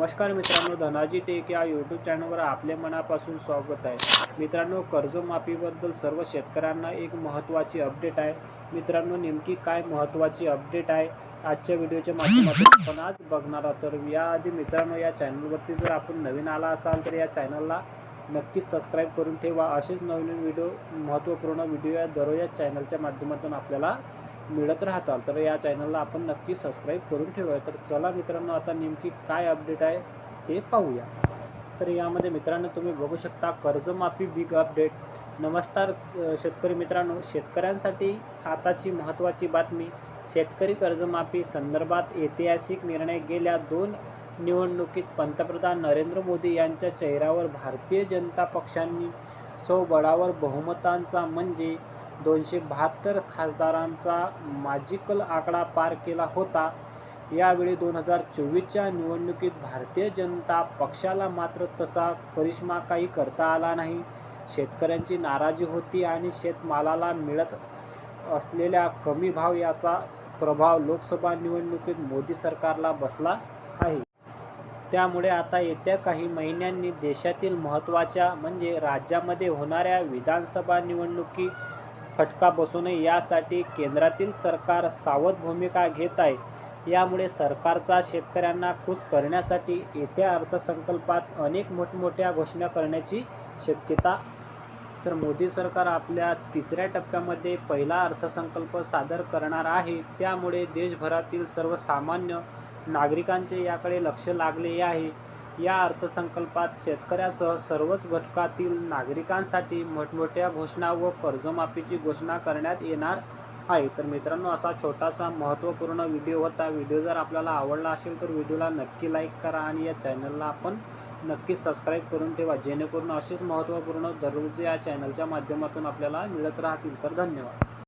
नमस्कार मित्रांनो धनाजी टेक या यूट्यूब चॅनलवर आपले मनापासून स्वागत आहे. मित्रांनो कर्जमाफीबद्दल सर्व शेतकऱ्यांना एक महत्त्वाची अपडेट आहे. मित्रांनो नेमकी काय महत्त्वाची अपडेट आहे आजच्या व्हिडिओच्या माध्यमातून आपण आज बघणार आहोत. तर याआधी मित्रांनो या चॅनलवरती जर आपण नवीन आला असाल तर या चॅनलला नक्कीच सबस्क्राईब करून ठेवा. असेच नवीन व्हिडिओ महत्त्वपूर्ण व्हिडिओ या दररोज या चॅनलच्या माध्यमातून आपल्याला मिळत राहतात तर या चॅनलला आपण नक्की सबस्क्राईब करून ठेवूया तर चला मित्रांनो आता नेमकी काय अपडेट आहे हे पाहूया. तर यामध्ये मित्रांनो तुम्ही बघू शकता कर्जमाफी बिग अपडेट नमस्कार शेतकरी मित्रांनो. शेतकऱ्यांसाठी आताची महत्त्वाची बातमी शेतकरी कर्जमाफी संदर्भात ऐतिहासिक निर्णय गेल्या दोन निवडणुकीत पंतप्रधान नरेंद्र मोदी यांच्या चेहऱ्यावर भारतीय जनता पक्षांनी स्वबळावर बहुमतांचा म्हणजे दोनशे बहात्तर खासदारांचा मॅजिकल आकडा पार केला होता. यावेळी दोन हजार चोवीसच्या निवडणुकीत भारतीय जनता पक्षाला मात्र तसा करिश्मा काही करता आला नाही. शेतकऱ्यांची नाराजी होती आणि शेतमालाला मिळत असलेल्या कमी भाव याचा प्रभाव लोकसभा निवडणुकीत मोदी सरकारला बसला आहे. त्यामुळे आता येत्या काही महिन्यांनी देशातील महत्त्वाच्या म्हणजे राज्यामध्ये होणाऱ्या विधानसभा निवडणुकी फटका बसू नये यासाठी केंद्रातील सरकार सावध भूमिका घेत आहे. यामुळे सरकारचा शेतकऱ्यांना खुश करण्यासाठी येत्या अर्थसंकल्पात अनेक मोठमोठ्या घोषणा करण्याची शक्यता तर मोदी सरकार आपल्या तिसऱ्या टप्प्यामध्ये पहिला अर्थसंकल्प सादर करणार आहे. त्यामुळे देशभरातील सर्वसामान्य नागरिकांचे याकडे लक्ष लागले आहे. या अर्थसंकल्पात शेतकऱ्यासह सर्वच घटकातील नागरिकांसाठी मोठमोठ्या घोषणा व कर्जमाफीची घोषणा करण्यात येणार आहे. तर मित्रांनो असा छोटासा महत्त्वपूर्ण व्हिडिओ होता. व्हिडिओ जर आपल्याला आवडला असेल तर व्हिडिओला नक्की लाईक करा आणि या चॅनलला आपण नक्की सबस्क्राईब करून ठेवा. जेणेकरून असेच महत्त्वपूर्ण दररोज या चॅनलच्या माध्यमातून आपल्याला मिळत राहतील. तर धन्यवाद.